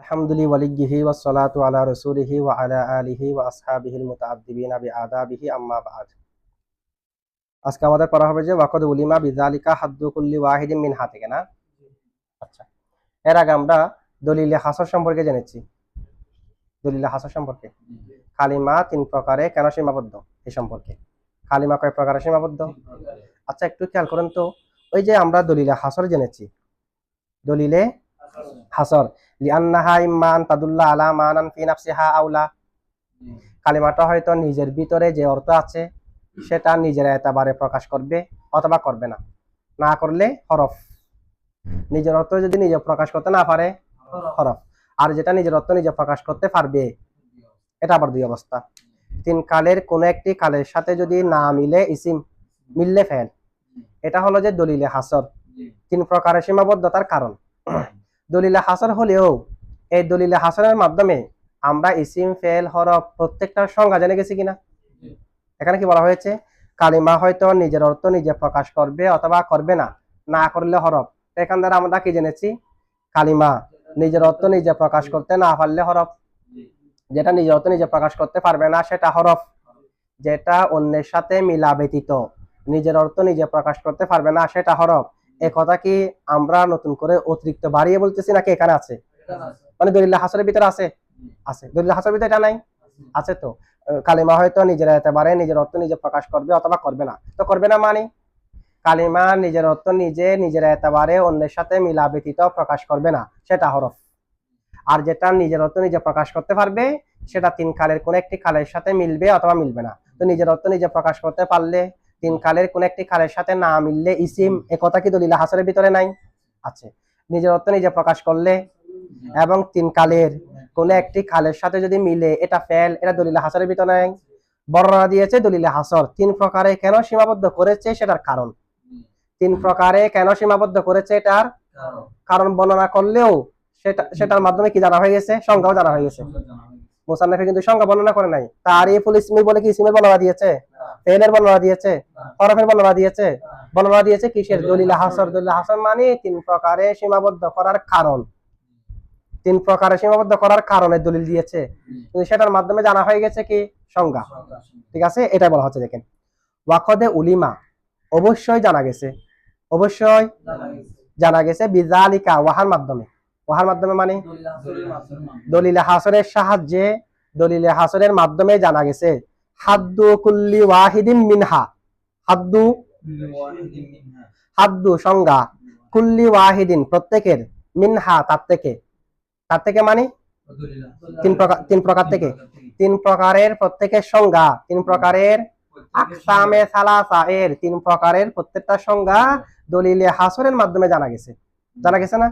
কালিমা আচ্ছা, এর আগে আমরা দলিলে হাসর সম্পর্কে জেনেছি। সম্পর্কে? খালিমা তিন প্রকারে, কেন সীমাবদ্ধ? এ সম্পর্কে। খালিমা কয় প্রকারে সীমাবদ্ধ? আচ্ছা একটু খেয়াল করেন তো। ওই যে আমরা দলিলে হাসর জেনেছি। দলিলে হাসর। লিআন্নাহা ইম্মান তাদুল্লাহ আলা মানান ফি নাফসিহা আউলা কালিমাটা হয়তো নিজের ভিতরে যে অর্থ আছে, সেটা নিজের এতবারে প্রকাশ করবে অথবা করবে না। না করলে হরফ। নিজের অর্থ যদি নিজে প্রকাশ করতে না পারে, হরফ। আর যেটা নিজের অর্থ নিজে প্রকাশ করতে পারবে, এটা আবার দুই অবস্থা। তিন কালের কোন একটি কালের সাথে যদি না মিলে ইসিম, মিললে ফেল। এটা হলো যে দলিলে হাসর। তিন প্রকারের সীমাবদ্ধতার কারণ। দলিলে হাসর হলেও, এই দলিলে হাসানের মাধ্যমে আমরা ইসিম, ফেল, হরফ প্রত্যেকটার সংজ্ঞা জেনে গেছি কিনা? এখানে কি বলা হয়েছে? কালিমা হয়তো নিজের অর্থ নিজে প্রকাশ করবে অথবা করবে না না করলে হরফ। এখান দ্বারা আমরা কি জেনেছি? কালিমা নিজের অর্থ নিজে প্রকাশ করতে না পারলে হরফ। যেটা নিজের অর্থ নিজে প্রকাশ করতে পারবে না, সেটা হরফ। যেটা অন্যের সাথে মিলা ব্যতীত নিজের অর্থ নিজে প্রকাশ করতে পারবে না, সেটা হরফ। এ কথা কি আমরা নতুন করে অতিরিক্ত বাড়িয়ে বলতেছি নাকি এখানে আছে? মানে দলিল হাসরের ভিতরে আছে? আছে। দলিল হাসরের ভিতরে এটা নাই? আছে তো। কালিমা হয়তো নিজের এতেবারে নিজের অর্থ নিজে প্রকাশ করবে অথবা করবে না। তো করবে না মানে? কালিমা নিজের অর্থ নিজে নিজের এতেবারে অন্যের সাথে মিলা ব্যতীত প্রকাশ করবে না। সেটা হরফ। আর যেটা নিজের অর্থ নিজে প্রকাশ করতে পারবে, সেটা তিন কালের কোন একটি কালের সাথে মিলবে অথবা মিলবে না। তো নিজের অর্থ নিজে প্রকাশ করতে পারলে তিন কালের কোন একটি কালের সাথে না মিললে ইসিম এ কথা কি দলিল? হাসরের ভিতরে নাই? আছে। নিজের অর্থ নিজে প্রকাশ করলে এবং তিন কালের কোন একটি খালের সাথে যদি মিলে এটা ফেল এটা দলিলে হাসরের ভিতরে নাই। বর্ণনা দিয়েছে দলিলে হাসর। তিন প্রকারে কেন সীমাবদ্ধ করেছে সেটার কারণ। তিন প্রকারে কেন সীমাবদ্ধ করেছে এটার কারণ। বর্ণনা করলেও সেটা সেটার মাধ্যমে কি জানা হয়ে গেছে? সংজ্ঞাও জানা হয়ে গেছে। মুসান্নাফে কিন্তু সংজ্ঞা বর্ণনা করে নাই। তারিফুল ইসমি বলে কি ইসমের বর্ণনা দিয়েছে? ফেলের বর্ণনা দিয়েছে হরফের বর্ণনা দিয়েছে। বর্ণনা দিয়েছে কিসের? দলিল হাসর দলিল হাসর মানে তিন প্রকারে সীমাবদ্ধ করার কারণ। তিন প্রকারে সীমাবদ্ধ করার কারণে দলিল দিয়েছে। কিন্তু সেটার মাধ্যমে জানা হয়ে গেছে কি? সংজ্ঞা। ঠিক আছে? এটা বলা হচ্ছে দেখেন। ওয়াকদে উলিমা অবশ্যই জানা গেছে। অবশ্যই জানা গেছে। বিজালিকা ওয়াহার মাধ্যমে। ওয়াহার মাধ্যমে মানে? দলিলে হাসরের সাহায্যে দলিল হাসরের মাধ্যমে জানা গেছে। হাদ্দু কুল্লি ওয়াহিদিন মিনহা। হাদ্দু হাদ্দু সংজ্ঞা। কুল্লি ওয়াহিদিন, প্রত্যেকের মিনহা তার থেকে। তার থেকে মানে? তিন প্রকার তিন প্রকার থেকে। তিন প্রকারের প্রত্যেকের সংজ্ঞা। তিন প্রকারের আকসামে সালাসা। এর তিন প্রকারের প্রত্যেকটা সংজ্ঞা দলিলে হাসরের মাধ্যমে জানা গেছে। জানা গেছে না?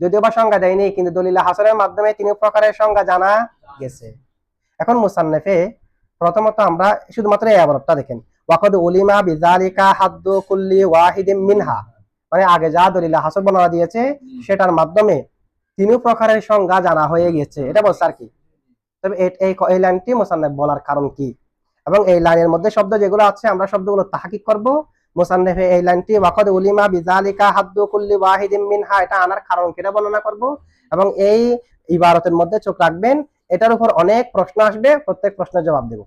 যদিও বা সংজ্ঞা দেয়নি, কিন্তু দলিলে হাসরের মাধ্যমে তিন প্রকারের সংজ্ঞা জানা গেছে। এখন মুসান্নেফে প্রথমত আমরা শুধুমাত্র এই আবরতটা দেখেন। ওয়াকদ উলিমা বিজালিকা হাদ্দু কুল্লি ওয়াহিদিম মিনহা। মানে আগে যা দলিলে হাসর বর্ণনা দিয়েছে, সেটার মাধ্যমে তিন প্রকারের সংজ্ঞা জানা হয়ে গেছে এটা বলছে আর কি। তবে এই লাইনটি মোসান্নেফ বলার কারণ কি? এবং এই লাইনের মধ্যে শব্দ যেগুলো আছে, আমরা শব্দগুলো তাহাকিক করব। মোসান্নেফে এই লাইনটি ওয়াকদ উলিমা বিজালিকা হাদ্দু কুল্লি ওয়াহিদিম মিনহা, এটা আনার কারণ কিটা বর্ণনা করব। এবং এই ইবারতের মধ্যে চোখ রাখবেন, এটার উপর অনেক প্রশ্ন আসবে, প্রত্যেক প্রশ্নের জবাব দেব।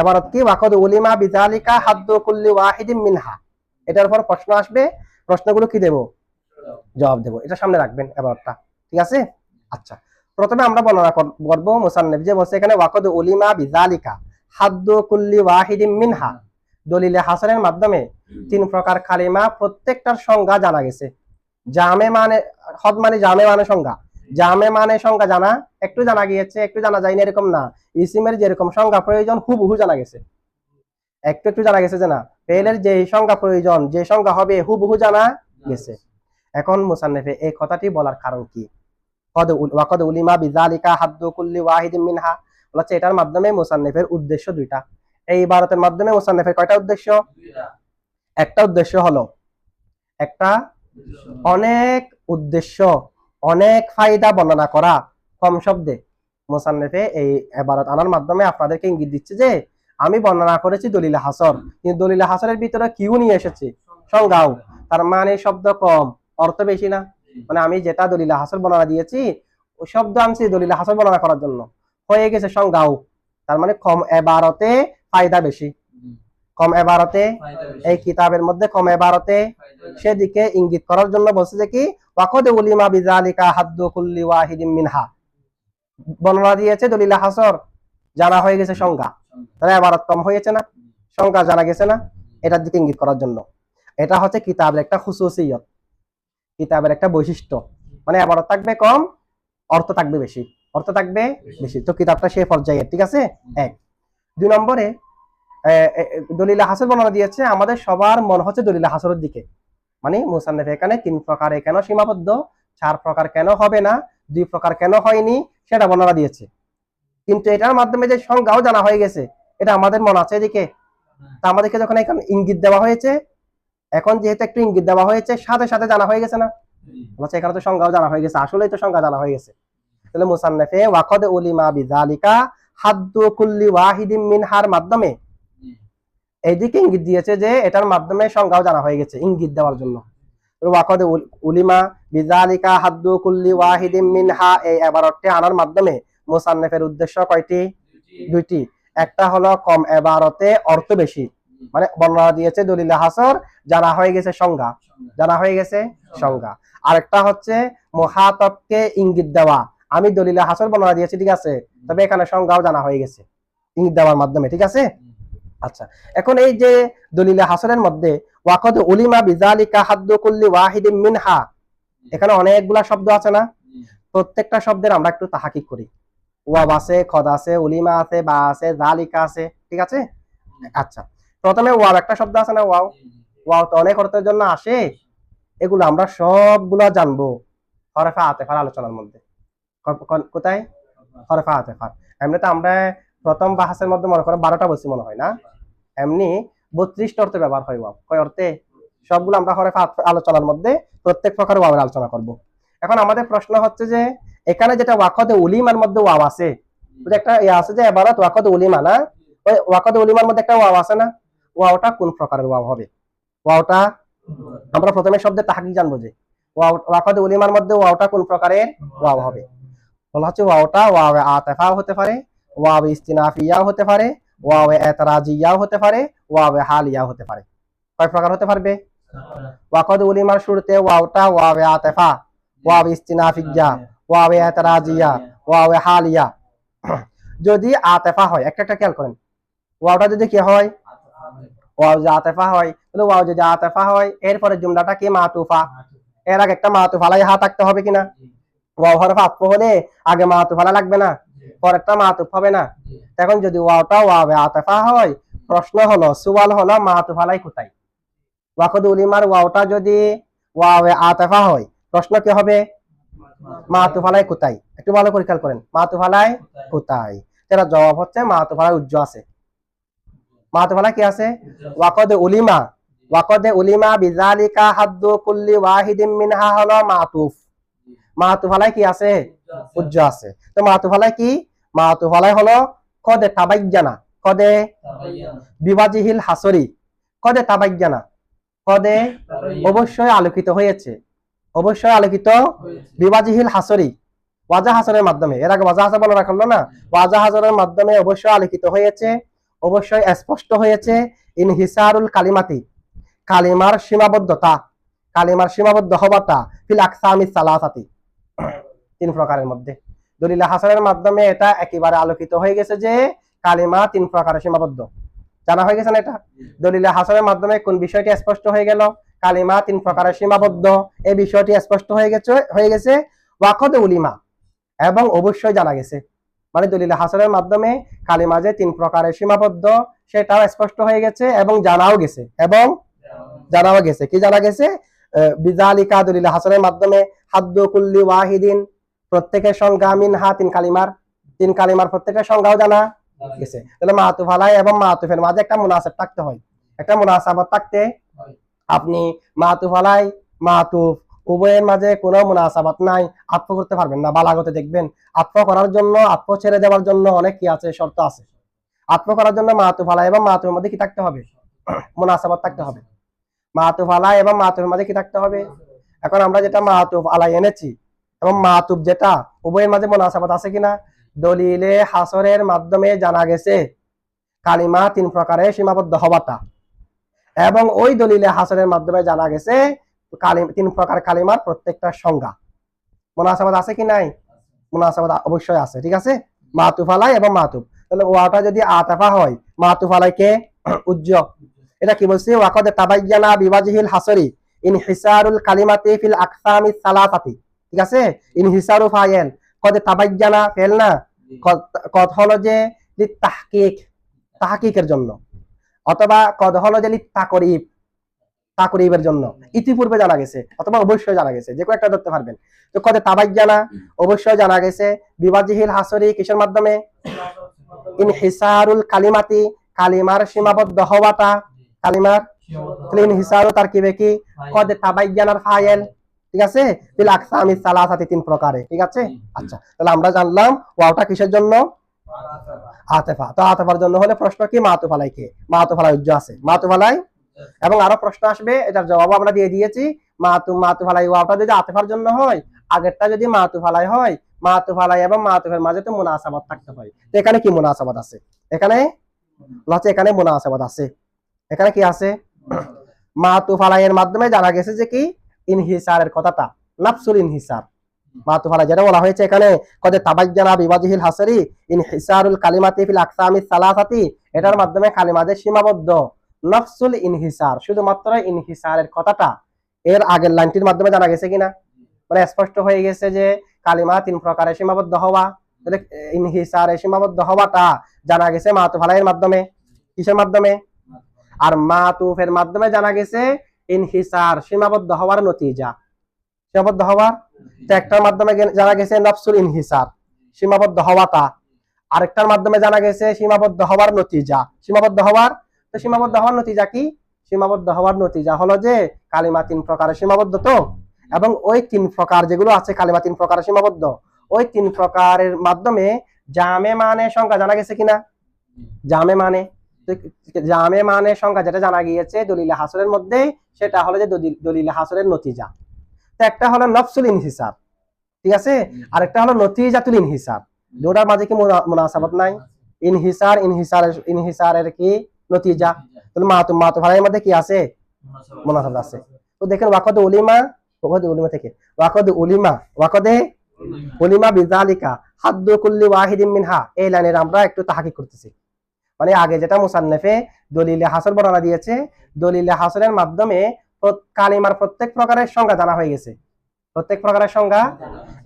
এবারত কি? ওয়াকদ উলিমা বিজালিকা হাদ্দু কুল্লি ওয়াহিদিম মিনহা। এটার উপর প্রশ্ন আসবে। প্রশ্নগুলো কি দেব? জবাব দেব। এটা সামনে রাখবেন এবারটা ঠিক আছে? আচ্ছা। প্রথমে আমরা বর্ণনা কর- করব মুসান্নেফ যে বলছে এখানে ওয়াকদ উলিমা বিজালিকা হাদ্দু কুল্লি ওয়াহিদিম মিনহা। দলিলে হাসরের মাধ্যমে তিন প্রকার কালিমা প্রত্যেকটার সংজ্ঞা জানা গেছে। জামে মানে হদ মানে জামে মানে সংজ্ঞা। জামে মানে সংজ্ঞা জানা? একটু জানা গিয়েছে একটু জানা যায়নি এরকম না। ইসিমের যেরকম সংজ্ঞা প্রয়োজন হুবহু জানা গেছে। একটু একটু জানা গেছে যে না ফেলের যে সংজ্ঞা প্রয়োজন যে সংজ্ঞা হবে হুবহু জানা গেছে। এখন মুসান্নেফে এই কথাটি বলার কারণ কি? ওয়াকদ উলিমা বিজালিকা হাদ্দু কুল্লি ওয়াহিদিন মিনহা। বলছে এটার মাধ্যমে মুসান্নেফের উদ্দেশ্য দুইটা। এই ইবারতের মাধ্যমে মুসান্নেফের কয়টা উদ্দেশ্য? একটা উদ্দেশ্য হলো একটা অনেক উদ্দেশ্য অনেক ফায়দা বর্ণনা করা কম শব্দে। মোসান্নেফে এই এবারত আনার মাধ্যমে আপনাদেরকে ইঙ্গিত দিচ্ছে যে, আমি বর্ণনা করেছি দলিল হাসর, কিন্তু দলিল হাসরের ভিতরে কিউ নিয়ে এসেছি? সংজ্ঞাও। তার মানে শব্দ কম, অর্থ বেশি না? মানে আমি যেটা দলিল হাসর বর্ণনা দিয়েছি শব্দ আনছি দলিল হাসর বর্ণনা করার জন্য। হয়ে গেছে সংজ্ঞাও। তার মানে কম এবারতে ফায়দা বেশি। কম এবারতে এই কিতাবের মধ্যে কম এবারতে সেদিকে ইঙ্গিত করার জন্য বলছে যে কি ওয়াকদে উলিমা বিজালিকা হাদ্দু কুল্লি ওয়াহিদিন মিনহা। বর্ণনা দিয়েছে দলিল হাসর জানা হয়ে গেছে সংজ্ঞা। তাহলে এবারত কম হয়েছে না সংজ্ঞা জানা গেছে না এটার দিকে ইঙ্গিত করার জন্য। এটা হচ্ছে কিতাবের একটা খুশুসিয়ত কিতাবের একটা বৈশিষ্ট্য। মানে এবারত থাকবে কম অর্থ থাকবে বেশি অর্থ থাকবে বেশি। তো কিতাবটা সে পর্যায়ে ঠিক আছে? এক। দুই নম্বরে দলিলা হাসর বর্ণনা দিয়েছে, আমাদের সবার মন হচ্ছে দলিলা হাসরের দিকে। মানে মুসান্নেফ এখানে তিন প্রকারে কেন সীমাবদ্ধ, চার প্রকার কেন হবে না, দুই প্রকার কেন হয়নি, সেটা বর্ণনা দিয়েছে। কিন্তু এটার মাধ্যমে যে সংজ্ঞাও জানা হয়ে গেছে, এটা আমাদের মন আছে এদিকে। তা আমাদেরকে যখন এখানে ইঙ্গিত দেওয়া হয়েছে, এখন যেহেতু একটু ইঙ্গিত দেওয়া হয়েছে, সাথে সাথে জানা হয়ে গেছে না? বলছে এখানে তো সংজ্ঞাও জানা হয়ে গেছে, আসলেই তো সংজ্ঞা জানা হয়ে গেছে। তাহলে মুসান্নেফে, ওয়াকদ উলিমা বিজালিকা হাদ্দু কুল্লি ওয়াহিদিম মিনহার মাধ্যমে এইদিকে ইঙ্গিত দিয়েছে যে এটার মাধ্যমে সংজ্ঞাও জানা হয়ে গেছে ইঙ্গিত দেওয়ার জন্য। ওয়াকদ উলিমা বিজালিকা হাদ্দু কুল্লি ওয়াহিদিম মিনহা এই এবারতটি আনার মাধ্যমে মুসান্নেফের উদ্দেশ্য কয়টি? দুইটি। একটা হলো কম এবারতে অর্থ বেশি। মানে বর্ণনা দিয়েছে দলিল হাসর জানা হয়ে গেছে সংজ্ঞা। জানা হয়ে গেছে সংজ্ঞা। আরেকটা হচ্ছে মহাতবকে ইঙ্গিত দেওয়া। আমি দলিল হাসর বর্ণনা দিয়েছি ঠিক আছে? তবে এখানে সংজ্ঞাও জানা হয়ে গেছে। ইঙ্গিত দেওয়ার মাধ্যমে ঠিক আছে? আচ্ছা এখন এই যে দলিল হাসানের মধ্যে, ওয়াকদ উলিমা বিজালিকা হাদ্দু কুল্লি ওয়াহিদিম মিনহা, এখানে অনেকগুলা শব্দ আছে না? প্রত্যেকটা শব্দের আমরা একটু তাহাকিক করি। ওয়াব আছে, খদ আছে, উলিমা আছে, বা আছে জালিকা আছে, ঠিক আছে? আচ্ছা প্রথমে ওয়াব, একটা শব্দ আছে না ওয়াও? ওয়াও তো অনেক অর্থের জন্য আসে। এগুলো আমরা সবগুলো জানব হরফা আতেফার আলোচনার মধ্যে। কোথায়? হরফা আতেফার। এমনিতে আমরা প্রথম বাহাসের মধ্যে মনে করো বারোটা বলছি মনে হয় না? এমনি বত্রিশটা অর্থে ব্যবহার হয় ওয়াও। কয় অর্থে? সবগুলো আমরা আত- আলোচনার মধ্যে প্রত্যেক প্রকার ওয়াবের আলোচনা করব। এখন আমাদের প্রশ্ন হচ্ছে যে, এখানে যেটা ওয়াকদে উলিমার মধ্যে ওয়াও আছে একটা ইয়ে আছে যে এবারত ওয়াকদে উলিমা না? ওই ওয়াকদে উলিমার মধ্যে একটা ওয়াও আছে না? ওয়াওটা কোন প্রকারের ওয়াও হবে? ওয়াওটা আমরা প্রথমে শব্দের তাহাকি জানব যে ওয়াকদে উলিমার মধ্যে ওয়াওটা কোন প্রকারের ওয়াও হবে? বলা হচ্ছে ওয়াওটা ওয়াও আতেফাও হতে পারে ওয়াও ইস্তিনাফিয়াও হতে পারে ওয়াও এতরাজিয়াও হতে পারে ওয়াও হালিয়াও হতে পারে। কয় প্রকার হতে পারবে? ওয়াকদ উলিমার শুরুতে ওয়াওটা ওয়াও আতেফা ওয়াও ইস্তিনাফিয়া ওয়াও এতরাজিয়া ওয়াও হালিয়া যদি আতেফা হয়, একটা একটা খেয়াল করেন। ওয়াওটা যদি কি হয়? ওয়াও যদি আতেফা হয়, তাহলে ওয়াও যদি আতেফা হয় এরপরে জুমলাটা কি? মাতুফা। এর আগে একটা মাতুফা লাই হা থাকতে হবে কিনা? ওয়াও হরফ আত্ম হলে আগে মাতুফালা লাগবে না। পরেরটা মাতুফ হবে না। এখন যদি ওয়াওটা ওয়াবে আতেফা হয় প্রশ্ন হলো সুয়াল হলো মাতুফালাই কোথায়? ওয়াকদ উলিমার ওয়াওটা যদি ওয়াবে আতেফা হয় প্রশ্ন কি হবে? মাতুফালাই কোথায়? একটু ভালো করে খেয়াল করেন। মাতুফালাই কোথায়? তারা জবাব হচ্ছে মাতুফালাই উজ্জ আছে। মাতুফালা কি আছে? ওয়াকদ উলিমা। ওয়াকদ উলিমা বিজালিকা হাদ্দু কুল্লি ওয়াহিদিম মিনহা হলো মাতুফ। মাতুফালাই কি আছে? উজ্জ আছে। তো মাতুফালাই কি? মাতুফালাই হলো কদে তাবাইজানা কদে বিভাজিহিল হাসরি কদে তাবাইজানা কদে অবশ্যই আলোকিত হয়েছে অবশ্যই আলোকিত বিভাজিহিল হাসরি ওয়াজা হাসরের মাধ্যমে এর আগে ওয়াজা হাসার বলে রাখল না ওয়াজা হাসরের মাধ্যমে অবশ্যই আলোকিত হয়েছে অবশ্যই স্পষ্ট হয়েছে ইনহিসারুল কালিমাতি কালিমার সীমাবদ্ধতা কালিমার সীমাবদ্ধ হবাটা ফিল আকসামি সালাসাতি তিন প্রকারের মধ্যে। দলিল হাসানের মাধ্যমে এটা একেবারে আলোকিত হয়ে গেছে যে কালিমা তিন প্রকারে সীমাবদ্ধ। জানা হয়ে গেছে না এটা? দলিল হাসানের মাধ্যমে কোন বিষয়টি স্পষ্ট হয়ে গেল? কালিমা তিন প্রকারে সীমাবদ্ধ। এই বিষয়টি স্পষ্ট হয়ে গেছে হয়ে গেছে ওয়াকদ উলিমা। এবং অবশ্যই জানা গেছে। মানে দলিল হাসানের মাধ্যমে কালিমা যে তিন প্রকারে সীমাবদ্ধ সেটাও স্পষ্ট হয়ে গেছে এবং জানাও গেছে। এবং জানাও গেছে। কি জানা গেছে? বিজালিকা দলিল হাসানের মাধ্যমে হাদ্দ কুল্লি ওয়াহিদিন প্রত্যেকের সংজ্ঞা মিন হা তিন কালিমার তিন কালিমার প্রত্যেকের সংজ্ঞাও জানা গেছে। তাহলে মাতুফ আলাই এবং মাহাতুফের মাঝে একটা মুনাসাব থাকতে হয়। একটা মুনাসাবত থাকতে আপনি মাতুফ আলাই মাতুফ উভয়ের মাঝে কোনো মুনাসাবাত নাই আত্ম করতে পারবেন না বালাগতে দেখবেন। আত্ম করার জন্য আত্ম ছেড়ে দেওয়ার জন্য অনেক কি আছে শর্ত আছে। আত্ম করার জন্য মাতুফ আলাই এবং মাতুফের মধ্যে কি থাকতে হবে? মুনাসাবাত থাকতে হবে। মাতুফ আলাই এবং মাতুফের মাঝে কি থাকতে হবে? এখন আমরা যেটা মাহাতুফ আলাই এনেছি এবং মাতুব যেটা, উভয়ের মাঝে মোনাসাবাত আছে কিনা? দলিলে হাসরের মাধ্যমে জানা গেছে, কালিমা তিন প্রকারে সীমাবদ্ধ হওয়াটা। এবং ওই দলিলে হাসরের মাধ্যমে জানা গেছে তিন প্রকার কালিমার প্রত্যেকটা সংজ্ঞা। মোনাসাবাদ আছে কি নাই? মোনাসাবাদ অবশ্যই আছে, ঠিক আছে? মাতুফ আলাই এবং মাতুব। তাহলে ওয়াটা যদি আতাফা হয় মাতুফ আলাই কে? উজ্জ্ব এটা কি বলছি? ওয়াকদ তাবাইয়ানা বিবাজিহিল হাসরি ইন হিসারুল কালিমাতি ফিল আকসামি সালাতাতি ঠিক আছে? ইন হিসারু ফাইল কদ তাবাইয়ানা ফেল না? কদ- হলো যে তাহকিক তাহকিকের জন্য। অথবা কদ হলো যে তাকরিব তাকরিবের জন্য। ইতিপূর্বে জানা গেছে অথবা অবশ্যই জানা গেছে যে কোনো একটা ধরতে পারবেন। তো কদে তাবাইয়ানা অবশ্যই জানা গেছে বিবাজিহিল হাসরি কিসের মাধ্যমে? ইন হিসারুল কালিমাতি কালিমার সীমাবদ্ধ হওয়াটা। কালিমার? ক্লিন হিসারু তার কি কি? কদ তাবাইয়ানার ফাইল। ঠিক আছে? বিল আকসামি সালাসাতি তিন প্রকারে ঠিক আছে? আচ্ছা তাহলে আমরা জানলাম ওয়াওটা কিসের জন্য? আতেফা। তো আতেফার জন্য হলে প্রশ্ন কি? মাতুফালাই কে? মাতুফালাই উজ্জ আছে। মাতুফালাই? এবং আরও প্রশ্ন আসবে এটার জবাব আমরা দিয়ে দিয়েছি। মাতু মাতুফালাই ওয়াওটা যদি আতেফার জন্য হয় আগেরটা যদি মাতুফালাই হয় মাতুফালাই এবং মাতুফের মাঝে তো মুনাসাবাত থাকতে হয়। তো এখানে কি মুনাসাবাত আছে? এখানে? লচ্ছে এখানে মুনাসাবাত আছে। এখানে কি আছে? মাতুফালাইয়ের মাধ্যমে জানা গেছে যে কি? ইনহিসারের কথাটা, নাফসুল ইনহিসার। মাতুফালা যেটা বলা হয়েছে এখানে, কদে তাবাজ্জানা বিবাজিহিল হাসারি, ইনহিসারুল কালিমাতি ফিল আকসামি সালাসাতি এটার মাধ্যমে কালিমাদের সীমাবদ্ধ। নফসুল ইনহিসার, শুধুমাত্র ইনহিসারের কথাটা, এর আগের লাইনটির মাধ্যমে জানা গেছে কিনা? মানে স্পষ্ট হয়ে গেছে যে কালিমা তিন প্রকারে সীমাবদ্ধ হওয়া ইনহিসারে সীমাবদ্ধ হওয়াটা জানা গেছে মাতুফালাইয়ের মাধ্যমে। কিসের মাধ্যমে? আর মাতুফের মাধ্যমে জানা গেছে ইনহিসার, সীমাবদ্ধ হওয়ার নতিজা। সীমাবদ্ধ হওয়ার একটার মাধ্যমে জানা গেছে নফসুল ইনহিসার। সীমাবদ্ধ হওয়াটা। আরেকটার মাধ্যমে জানা গেছে সীমাবদ্ধ হওয়ার নতিজা। সীমাবদ্ধ হওয়ার? তো সীমাবদ্ধ হওয়ার নতিজা কি? সীমাবদ্ধ হওয়ার নতিজা হলো যে, কালিমা তিন প্রকারের সীমাবদ্ধ তো? এবং ওই তিন প্রকার যেগুলো আছে, কালিমা তিন প্রকারের সীমাবদ্ধ, ওই তিন প্রকারের মাধ্যমে জামে মানে সংখ্যা জানা গেছে কিনা? জামে মানে জামে মানে সংখ্যা যেটা জানা গিয়েছে দলিলে হাসরের মধ্যে সেটা হলো যে দলিল- হাসরের নতিজা। তো একটা হলো নফসুল ইনহিসার ঠিক আছে? আরেকটা হলো নতিজাতুল ইনহিসার দুটার মাঝে কি মুনা- মুনাসাবাত নাই? ইনহিসার ইনহিসারের ইনহিসারের কি? নতিজা। তাহলে মাতু মাতু ভাইয়ের মধ্যে কি আছে? মুনাসাবাত আছে। তো দেখেন ওয়াকদ উলিমা ওয়াকদ উলিমা থেকে ওয়াকদ উলিমা ওয়াকদে উলিমা। বিজালিকা হাদ্দু কুল্লি ওয়াহিদিন মিনহা। এই লাইনের আমরা একটু তাহাকিক করতেছি। মানে আগে যেটা মুসান্নেফে দলিলে হাসর বর্ণনা দিয়েছে, দলিলে হাসরের মাধ্যমে কালিমার প্রত্যেক প্রকারের সংজ্ঞা জানা হয়ে গেছে। প্রত্যেক প্রকারের সংজ্ঞা।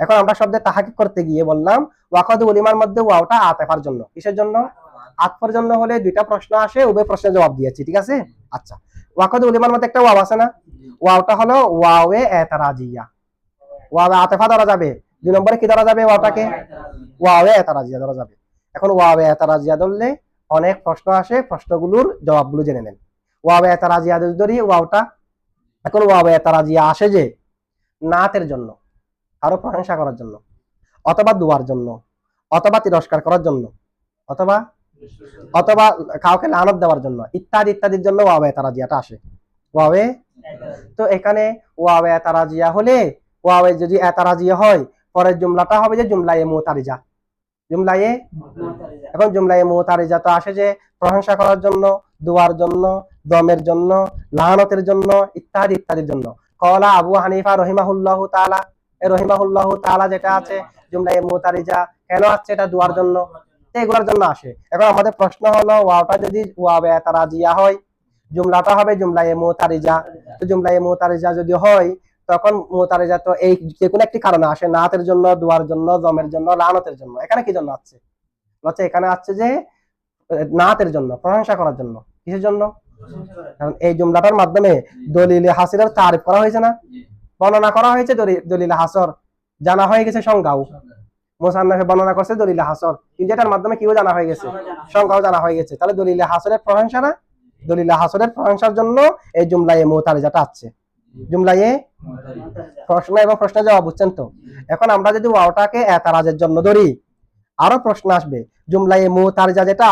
এখন আমরা শব্দে তাহাকিক করতে গিয়ে বললাম, ওয়াকদ উলিমার মধ্যে ওয়াওটা আতেফার জন্য। কিসের জন্য? আতফার জন্য হলে দুইটা প্রশ্ন আসে, উভয় প্রশ্নের জবাব দিয়েছি, ঠিক আছে? আচ্ছা। ওয়াকদ উলিমার মধ্যে একটা ওয়াও আছে না? ওয়াওটা হলো ওয়াওয়ে এতারাজিয়া। ওয়াওয়ে আতেফা ধরা যাবে। দুই নম্বরে কি ধরা যাবে ওয়াওটাকে? ওয়াওয়ে এতারাজিয়া ধরা যাবে। এখন ওয়াওয়ে এতারাজিয়া ধরলে অনেক প্রশ্ন আসে, প্রশ্নগুলোর জবাবগুলো জেনে নেন। ওয়াওয়ে এতারাজিয়া যদি ধরি, ওয়াওটা। এখন ওয়াওয়ে এতারাজিয়া আসে যে, নাতের জন্য, কারও প্রশংসা করার জন্য, অথবা দুয়ার জন্য, অথবা তিরস্কার করার জন্য, অথবা অথবা কাউকে লানত দেওয়ার জন্য, ইত্যাদি, ইত্যাদির জন্য ওয়াওয়ে তারাজিয়াটা আসে। ওয়াওয়ে তো এখানে ওয়াওয়ে তারাজিয়া হলে ওয়াওয়ে যদি এতারাজিয়া হয়, পরের জুমলাটা হবে যে জুমলায়ে মুতারিজা। জুমলায়ে এখন জুমলায়ে মুতারিজা। তো আসে যে প্রশংসা করার জন্য দুয়ার জন্য দমের জন্য লাহানতের জন্য ইত্যাদি ইত্যাদির জন্য। কলা আবু হানিফা রহিমাহুল্লাহ এই রহিমাহুল্লাহ তাআলা যেটা আছে জুমলায়ে মুতারিজা কেন আসছে এটা দুয়ার জন্য? এগুলোর জন্য আসে। এখন আমাদের প্রশ্ন হলো ওয়াওটা যদি ওয়াবে তারাজিয়া হয় জুমলাটা হবে জুমলায়ে মুতারিজা। তো জুমলায়ে যদি হয় তখন মুতারিজা তো এই যে কোনো একটি কারণে আসে নাতের জন্য দুয়ার জন্য জমের জন্য লানতের জন্য। এখানে কি জন্য আসছে? বলছে এখানে আসছে যে নাতের জন্য প্রশংসা করার জন্য। কিসের জন্য? কারণ এই জুমলাটার মাধ্যমে দলিলে হাসিরের তারিফ করা হয়েছে না? বর্ণনা করা হয়েছে দলি- দলিলে হাসর। জানা হয়ে গেছে সংজ্ঞাও। মোসান্নাফে বর্ণনা করছে দলিল হাসর। কিন্তু এটার মাধ্যমে কিও জানা হয়ে গেছে? সংজ্ঞাও জানা হয়ে গেছে। তাহলে দলিল হাসরের প্রশংসা না? দলিল হাসরের প্রশংসার জন্য এই জুমলায়ে মোতারিজাটা আসছে। জুমলায়ে? প্রশ্ন এবং প্রশ্নের জবাব বুঝছেন তো? এখন আমরা যদি ওয়াওটাকে এতারাজের জন্য ধরি আরও প্রশ্ন আসবে। জুমলায়ে মোতারিজা যেটা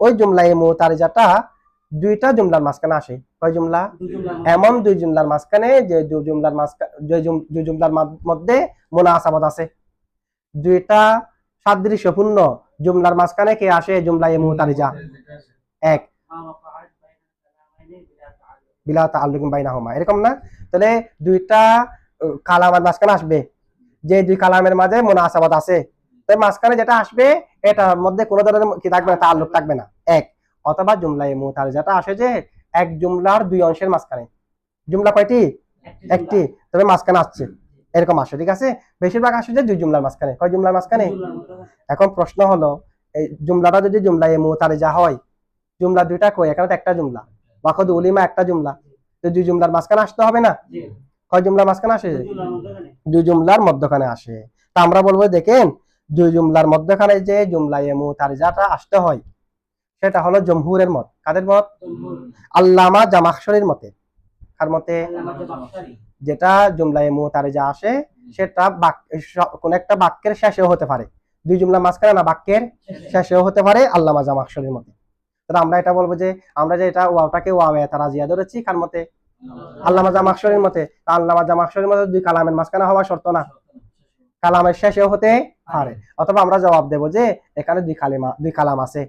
ওই জুমলায়ে মোতারিজাটা দুইটা জুমলার মাঝখানে আসে। কয় জুমলা? এমন দুই জুমলার মাঝখানে যে দুই জুমলার মাঝখানে যে দুই জুমলার মধ্যে মোনাসাবাত আছে। দুইটা সাদৃশ্যপূর্ণ জুমলার মাঝখানে কে আসে? জুমলায় মুতারিজা এক। বিলা তাআল্লুকিন বাইনাহুমা। এরকম না? তাহলে দুইটা কালামের মাঝখানে আসবে। যে দুই কালামের মাঝে মুনাসাবাত আছে। তাই মাঝখানে যেটা আসবে এটার মধ্যে কোনো ধরনের কি থাকবে না তাল্লুক থাকবে না। এক অথবা জুমলায় মুতারিজাটা আসে যে এক জুমলার দুই অংশের মাঝখানে। জুমলা কয়টি? একটি তবে মাঝখানে আসছে। এরকম আসে ঠিক আছে? বেশিরভাগ আসে যে দুই জুমলার মাঝখানে। কয় জুমলার মাঝখানে? এখন প্রশ্ন হলো এই জুমলাটা যদি জুমলা এ মুতারিজা হয় জুমলা দুইটা কই এখানে তো একটা জুমলা। ওয়াকদ উলিমা একটা জুমলা। তো দুই জুমলার মাঝখানে আসতে হবে না? কয় জুমলার মাঝখানে আসে? দুই জুমলার মধ্যখানে। আসে। তা আমরা বলব দেখেন দুই জুমলার মধ্যখানে যে জুমলা এ মুতারিজাটা আসতে হয় সেটা হলো জমহুরের মত। কাদের মত? আল্লামা জামাখশরীর মতে। কার মতে? যেটা জুমলায় মুতারিজা আসে সেটা বাক- স- কোন একটা বাক্যের শেষেও হতে পারে। দুই জুমলা মাঝখানে না বাক্যের শেষেও হতে পারে আল্লামা জামাখশরীর মতে। তাহলে আমরা এটা বলব যে, আমরা যে এটা ওয়াওটাকে ওয়াও তারা জিয়া ধরেছি কার মতে? আল্লামা জামাখশরীর মতে। তা আল্লামা জামাখশরীর মতে দুই কালামের মাঝখানে হওয়া শর্ত না। কালামের শেষেও হতে পারে। অথবা আমরা জবাব দেব যে, এখানে দুই কালিমা, দুই কালাম আছে।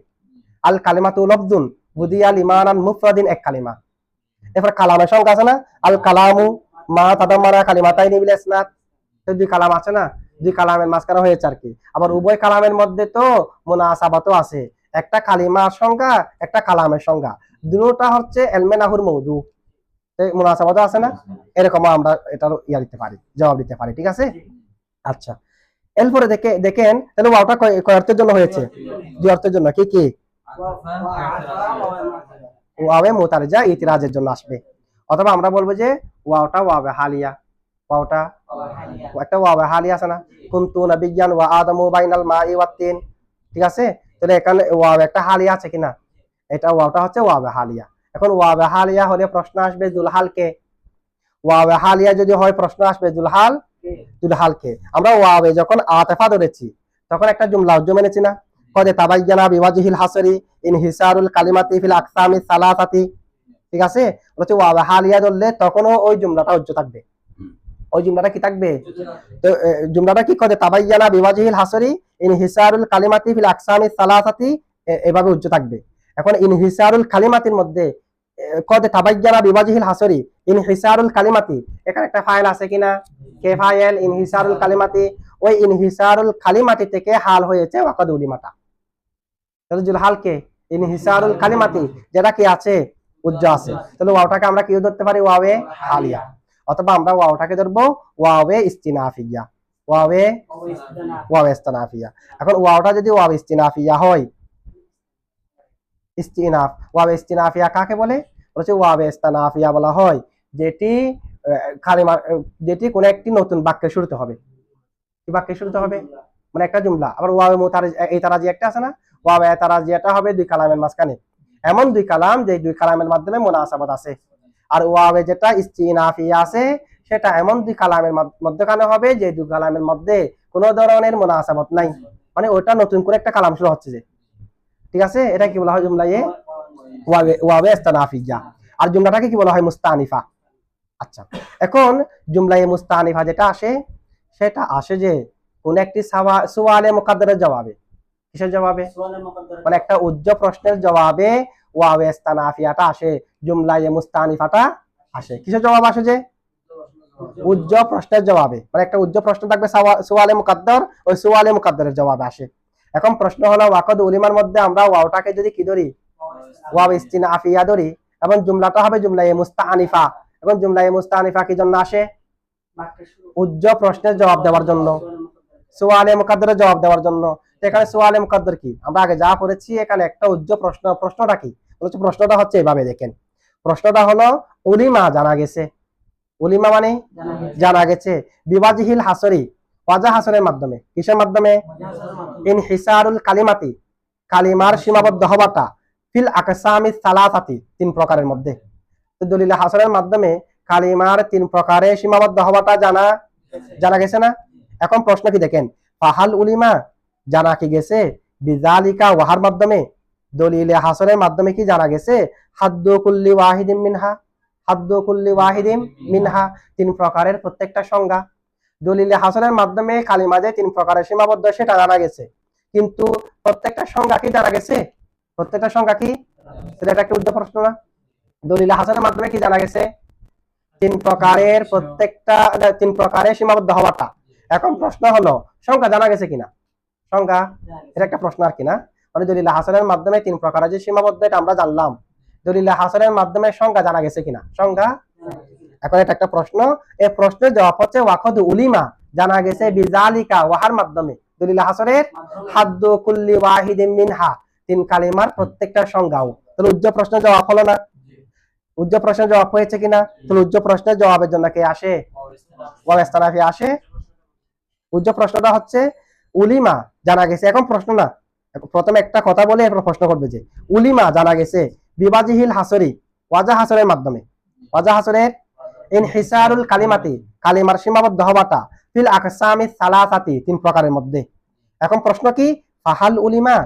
আল কালিমাতু লফদুন বুদিয়াল ইমানান মুফরাদিন, এক কালিমা। এরপর কালামের সংখ্যা আছে না? আল কালামু মা তাদাম্মারা কালিমাতাই নিবিল ইসনাদ। দুই কালাম আছে না? দুই কালামের মাঝখানে হয়েছে আর কি। আবার উভয় কালামের মধ্যে তো মোনাসাবাতও আছে। একটা কালিমার সংজ্ঞা, একটা কালামের সংজ্ঞা। দুটোটা হচ্ছে এলমে নাহুর মৌদু মোনাসাবাতও আছে না? এরকম আমরা এটার ইয়া দিতে পারি, জবাব দিতে পারি, ঠিক আছে? আচ্ছা। এরপরে দেখে, দেখেন, তাহলে ওয়াওটা কয় অর্থের জন্য হয়েছে? দুই অর্থের জন্য, কি কি? ওয়াবে মোতারেজা, ইতিরাজের জন্য আসবে। অথবা আমরা বলব যে, ওয়াওটা ওয়াবে হালিয়া। ওয়াওটা একটা ওয়াবে হালিয়া আছে না? কুন্তু নবিজ্ঞান ওয়া আদমু বাইনাল মাই ওয়া তিন ঠিক আছে? তাহলে এখানে ওয়াবে একটা হালিয়া আছে কিনা? এটা ওয়াবটা হচ্ছে ওয়াবে হালিয়া। এখন ওয়াবে হালিয়া হলে প্রশ্ন আসবে দুলহালকে ওয়াবে হালিয়া যদি হয় প্রশ্ন আসবে দুলহাল দুলহালকে আমরা ওয়াবে যখন আতেফা ধরেছি তখন একটা জুমলা উজ্জ মেনেছি না? কদে তাবাইয়ানা বিওয়াজিহিল হাসরি ইনহিসারুল কালিমাতি ফিল আকসামি সালাসাতি। ঠিক আছে? বলছে ওয়াবে হালিয়া ধরলে তখনও ওই জুমলাটা উজ্জ থাকবে। ওই জুমলাটা কি থাকবে? তো এ, জুমলাটা কি করে তাবাইয়ানা বিওয়াজিহিল হাসরি ইনহিসারুল কালিমাতি ফিল আকসামি সালাসাতি এভাবে উজ্জ থাকবে। এখন ইনহিসারুল কালিমাতির মধ্যে কদে তাবাইয়ানা বিওয়াজিহিল হাসরি ইনহিসারুল কালিমাতি এখানে একটা ফাইল আছে কিনা? কে ফাইল? ইনহিসারুল কালিমাতি ওই ইনহিসারুল কালিমাতি থেকে হাল হয়েছে ওয়াকাদ উলিমাটা তাহলে জুলহালকে ইনহিসারুল কালিমাতি যেটা কি আছে? উজ্জ আছে। তাহলে ওয়াওটাকে আমরা কি ধরতে পারি? ওয়াওয়ে হালিয়া। অথবা আমরা ওয়াওটাকে ধরবো ওয়াওয়ে ইস্তিনাফিয়া। ওয়াওয়ে ওয়াওয়ে ইস্তিনাফিয়া। এখন ওয়াওটা যদি ওয়াও ইস্তিনাফিয়া হয় ইস্তিনাফ ওয়াওয়ে ইস্তিনাফিয়া কাকে বলে? বলছে ওয়াওয়ে ইস্তিনাফিয়া বলা হয় যেটি আহ, যেটি কোনো একটি নতুন বাক্যের শুরুতে হবে। কি বাক্যের শুরুতে হবে? মানে একটা জুমলা। আবার ওয়াওয়ে মুতারাজ এই তারাজি একটা আছে না? ওয়াওয়ে তারাজিয়াটা হবে দুই কালামের মাঝখানে। এমন দুই কালাম যে দুই কালামের মাধ্যমে মুনাসাবাত আছে। আর ওয়াবে যেটা ইস্তিনাফিয়া আছে সেটা এমন দুই কালামের মাধ- মধ্যখানে হবে যে দুই কালামের মধ্যে কোনো ধরনের মুনাসাবাত নাই। মানে ওটা নতুন করে একটা কালাম শুরু হচ্ছে যে। ঠিক আছে? এটা কি বলা হয় জুমলা ওয়াবে ওয়াওয়ে ইস্তিনাফিয়া আর জুমলাটাকে কি বলা হয়? মুস্তানিফা। আচ্ছা এখন জুমলা এ মুস্তানিফা যেটা আসে সেটা আসে যে কোন একটি সুয়ালে মুকাদ্দারের জবাবে। কিসের জবাবে? মানে একটা উজ্জ প্রশ্নের জবাবে ওয়াবে ইস্তানাফিয়াটা আসে জুমলা এ মুস্তানিফাটা আসে। কিসের জবাব আসে যে? উজ্জ প্রশ্নের জবাবে। মানে একটা উজ্জ প্রশ্ন থাকবে সুয়ালে মুকাদ্দার, ওই সুয়ালে মুকাদ্দারের জবাবে আসে। এখন প্রশ্ন হলো, ওয়াকদ উলিমার মধ্যে আমরা ওয়াওটাকে যদি কি ধরি? ওয়াব ইস্তিনাফিয়া ধরি, এবং জুমলাটা হবে জুমলা এ মুস্তানিফা। এবং জুমলা এ মুস্তানিফা কি জন্য আসে? উজ্জ প্রশ্নের জবাব দেওয়ার জন্য। সোয়ালে মুকাদ্দরের জবাব দেওয়ার জন্য। এখানে সোয়ালে মুকাদ্দর কি? আমরা আগে যা পড়েছি, এখানে একটা উজ্জ প্রশ্ন, প্রশ্নটা কি? বলছে প্রশ্নটা হচ্ছে এভাবে দেখেন। প্রশ্নটা হলো উলিমা জানা গেছে। উলিমা মানে? জানা গেছে। বিবাজিহিল হাসরি ওয়াজা হাসরের মাধ্যমে। কিসের মাধ্যমে? ইন হিসারুল কালিমাতি কালিমার সীমাবদ্ধ হওয়াটা। ফিল আকসামি সালাসাতি তিন প্রকারের মধ্যে। তো দলিল হাসরের মাধ্যমে কালিমার তিন প্রকারে সীমাবদ্ধ হওয়াটা জানা জানা গেছে না? এখন প্রশ্ন কি দেখেন? ফাহাল উলিমা জানা কি গেছে? বিজালিকা ওয়াহার মাধ্যমে দলিলে হাসরের মাধ্যমে কি জানা গেছে? হাদ্দু কুল্লি ওয়াহিদিম মিনহা, হাদ্দু কুল্লি ওয়াহিদিম মিনহা, তিন প্রকারের প্রত্যেকটা সংজ্ঞা। দলিলে হাসরের মাধ্যমে কালিমাজে তিন প্রকারের সীমাবদ্ধ, সেটা জানা গেছে। কিন্তু প্রত্যেকটা সংজ্ঞা কি জানা গেছে? প্রত্যেকটা সংজ্ঞা কি? সেটা একটা উদ্যোগ প্রশ্ন না? দলিলে হাসরের মাধ্যমে কি জানা গেছে? তিন প্রকারের প্রত্যেকটা, তিন প্রকারের সীমাবদ্ধ হওয়াটা। এখন প্রশ্ন হলো সংখ্যা জানা গেছে কিনা? সংখ্যা এটা একটা প্রশ্ন আর কিনা মানে দলিল হাসানের মাধ্যমে তিন প্রকারের যে সীমাবদ্ধ এটা আমরা জানলাম। দলিল হাসানের মাধ্যমে সংখ্যা জানা গেছে কিনা? সংখ্যা এখন এটা একটা প্রশ্ন। এই প্রশ্নের জবাব হচ্ছে ওয়াকদ উলিমা জানা গেছে, বিজালিকা ওয়াহার মাধ্যমে। দলিল হাসনের, হাদ্দ কুল্লি ওয়াহিদিন মিনহা, তিন কালিমার প্রত্যেকটা সংজ্ঞাও। তাহলে উজ্জ্ব প্রশ্নের জবাব হলো না। উজ্জ্ব প্রশ্নের জবাব হয়েছে কিনা? তাহলে উজ্জ্ব প্রশ্নের জবাবের জন্য কে আসে? ওয়াও ইস্তানাফি আসে। উজ্জ্ব প্রশ্নটা হচ্ছে, উলিমা জানা গেছে, এখন প্রশ্ন না। প্রথমে একটা কথা বলে এরপর প্রশ্ন করবে যে, উলিমা জানা গেছে বিবাজিহিল হাসরি, ওয়াজা হাসরের মাধ্যমে। ওয়াজা হাসরের ইনহিসারুল কালিমাতি, কালিমার সীমাবদ্ধ হওয়াটা, ফিল আকসামি সালাসাতি, তিন প্রকারের মধ্যে। এখন প্রশ্ন কি, ফাহাল উলিমা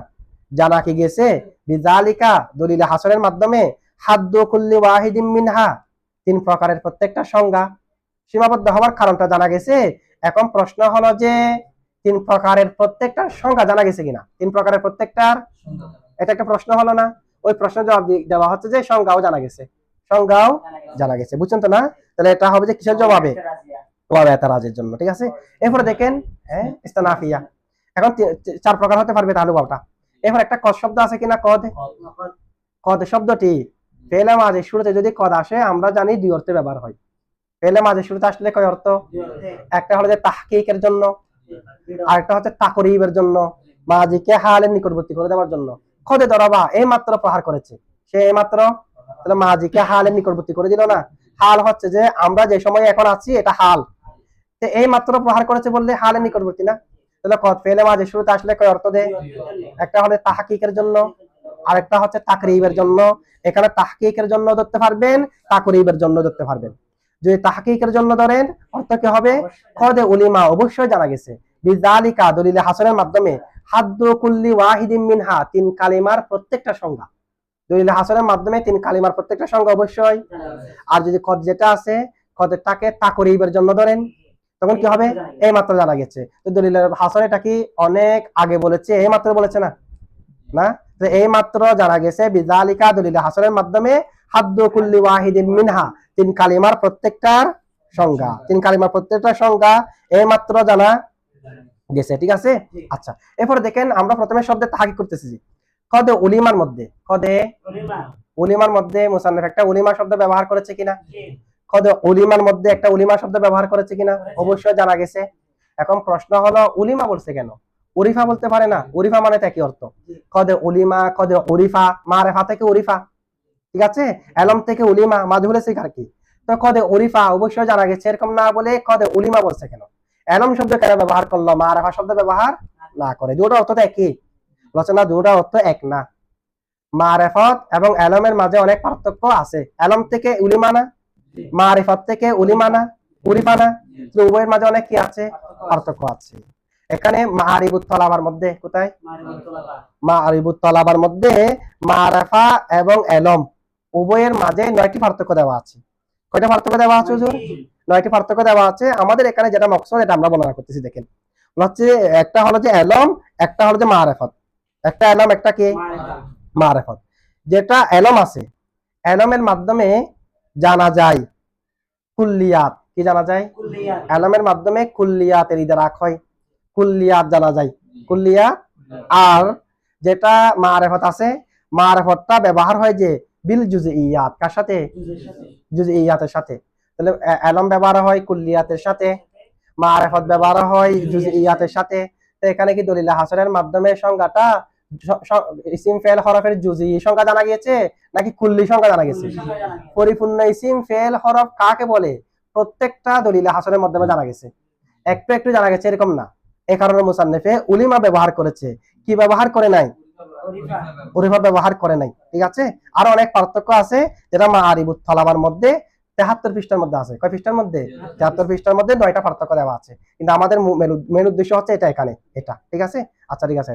জানা কি গেছে? বিজালিকা দলিল হাসরের মাধ্যমে, হাদ্দু কুল্লি ওয়াহিদিম মিনহা, তিন প্রকারের প্রত্যেকটা সংজ্ঞা সীমাবদ্ধ হওয়ার কারণটা জানা গেছে। এখন প্রশ্ন হলো যে তিন প্রকারের প্রত্যেকটা সংখ্যা জানা গেছে কিনা? তিন প্রকারের প্রত্যেকটার এটা একটা প্রশ্ন হলো না? ওই প্রশ্ন জবাব দেওয়া হচ্ছে যে সংজ্ঞাও জানা গেছে। সংজ্ঞাও জানা গেছে। বুঝছেন তো না? তাহলে এটা হবে যে কিসের জবাবে? এতারাজের জন্য ঠিক আছে? এরপরে দেখেন হ্যাঁ ইস্তানাফিয়া। এখন চার প্রকার হতে পারবে তাহলে ওয়াবটা এরপর একটা কদ শব্দ আছে কিনা? কদ? কদ শব্দটি ফেলে মাঝে শুরুতে যদি কদ আসে আমরা জানি দুই অর্থে ব্যবহার হয়। ফেলে মাঝে শুরুতে আসলে কয় অর্থ। একটা হলো যে তাহকিকের জন্য আরেকটা হচ্ছে তাকরিবের জন্য হালের নিকটবর্তী করে দেওয়ার জন্য। খদে দরবা এই মাত্র প্রহার করেছে। সে এই মাত্র তাহলে হালের নিকটবর্তী করে দিল না? হাল হচ্ছে যে আমরা যে সময় এখন আছি, এটা হাল। এই মাত্র প্রহার করেছে বললে হালের নিকটবর্তী না? তাহলে মাঝে শুরুতে আসলে অর্থ দেয়? একটা হলে তাহকিকের জন্য, আরেকটা হচ্ছে তাকরিবের জন্য। এখানে তাহকিকের জন্য ধরতে পারবেন, তাকরিবের জন্য ধরতে পারবেন। যদি তাহকিকের জন্য ধরেন অর্থ কি হবে? খদে উলিমা অবশ্যই জানা গেছে। বিজালিকা দলিলে হাসনের মাধ্যমে হাদ্দু কুল্লি ওয়াহিদিন মিনহা তিন কালিমার প্রত্যেকটা সংজ্ঞা। দলিলে হাসনের মাধ্যমে তিন কালিমার প্রত্যেকটা সংজ্ঞা অবশ্যই। আর যদি খদ যেটা আছে খদেরটাকে তাকরিবের জন্য ধরেন তখন কি হবে? এই মাত্র জানা গেছে। তো দলিলের হাসন এটা কি অনেক আগে বলেছে? এই মাত্র বলেছে না? না? এই মাত্র জানা গেছে বিজালিকা দলিলে হাসনের মাধ্যমে হাদ্দু কুল্লি ওয়াহিদিন মিনহা তিন কালিমার প্রত্যেকটার সংজ্ঞা। তিন কালিমার প্রত্যেকটা সংজ্ঞা এই মাত্র জানা গেছে ঠিক আছে? আচ্ছা এরপরে দেখেন আমরা প্রথমে শব্দে তাহাকি করতেছি। কদে উলিমার মধ্যে কদে উলিমার মধ্যে মুসান্নফ একটা উলিমা শব্দ ব্যবহার করেছে কিনা? কদে উলিমার মধ্যে একটা উলিমা শব্দ ব্যবহার করেছে কিনা? অবশ্যই জানা গেছে। এখন প্রশ্ন হলো উলিমা বলছে কেন? উরিফা বলতে পারে না। উরিফা মানে কি অর্থ? কদে উলিমা কদে উরিফা মারেফা থেকে উরিফা। ঠিক আছে? এলম থেকে উলিমা মাঝুলে শিখার কি? তো কদে উরিফা অবশ্যই জানা গেছে এরকম না বলে কদে উলিমা বলছে কেন? এলম শব্দ কেন ব্যবহার করল? মারেফা শব্দ ব্যবহার না করে। দুটো অর্থ তো একই। রচনা দুটো অর্থ এক না। মারেফত এবং এলমের মাঝে অনেক পার্থক্য আছে। এলম থেকে উলিমা না মারিফত থেকে উলিমা না উরিফা উভয়ের মাঝে অনেক কি আছে? পার্থক্য আছে। এখানে মারিবুত তলাবার মধ্যে কোথায়? মারিবুত তলাবার মধ্যে মারাফা এবং এলম। উভয়ের মাঝে নয়টি পার্থক্য দেওয়া আছে। কয়টা পার্থক্য দেওয়া আছে হুজুর? নয়টি। পার্থক্য দেওয়া আছে। আমাদের এখানে যেটা মকসদ এটা আমরা বর্ণনা করতেছি দেখেন। হচ্ছে একটা হলো যে এলম একটা হলো যে মারেফত। একটা এলম একটা কি? মারেফত। যেটা এলম আছে এলমের মাধ্যমে জানা যায় কুল্লিয়াত। কি জানা যায়? এলমের মাধ্যমে কুল্লিয়াতের ইদারাক হয়। কুল্লিয়াত জানা যায়। কুল্লিয়াত। আর যেটা মারেফত আছে মারেফতটা ব্যবহার হয় যে বিল জুজে ইয়াত কার সাথে? জুজে ইয়াতের সাথে। তাহলে এলম ব্যবহার হয় কুল্লিয়াতের সাথে মারেফত ব্যবহার হয় জুজে ইয়াতের সাথে। তো এখানে কি দলিল হাসনের মাধ্যমে সংজ্ঞাটা ইসিম ফেল হরফের জুজি সংখ্যা জানা গিয়েছে নাকি কুল্লি সংখ্যা জানা গেছে পরিপূর্ণ ইসিম ফেল হরফ কাকে বলে? প্রত্যেকটা দলিল হাসনের মাধ্যমে জানা গেছে একটু একটু জানা গেছে এরকম না। এ কারণে মুসান্নেফে উলিমা ব্যবহার করেছে। কি ব্যবহার করে নাই? পরিভাব ব্যবহার করে নাই ঠিক আছে? আরও অনেক পার্থক্য আছে যেটা মা আরিবুত থালাবার মধ্যে তেহাত্তর পৃষ্ঠার মধ্যে আছে। কয় পৃষ্ঠার মধ্যে? তেহাত্তর। পৃষ্ঠার মধ্যে নয়টা পার্থক্য দেওয়া আছে। কিন্তু আমাদের মেন উদ্দেশ্য হচ্ছে এটা এখানে এটা ঠিক আছে? আচ্ছা ঠিক আছে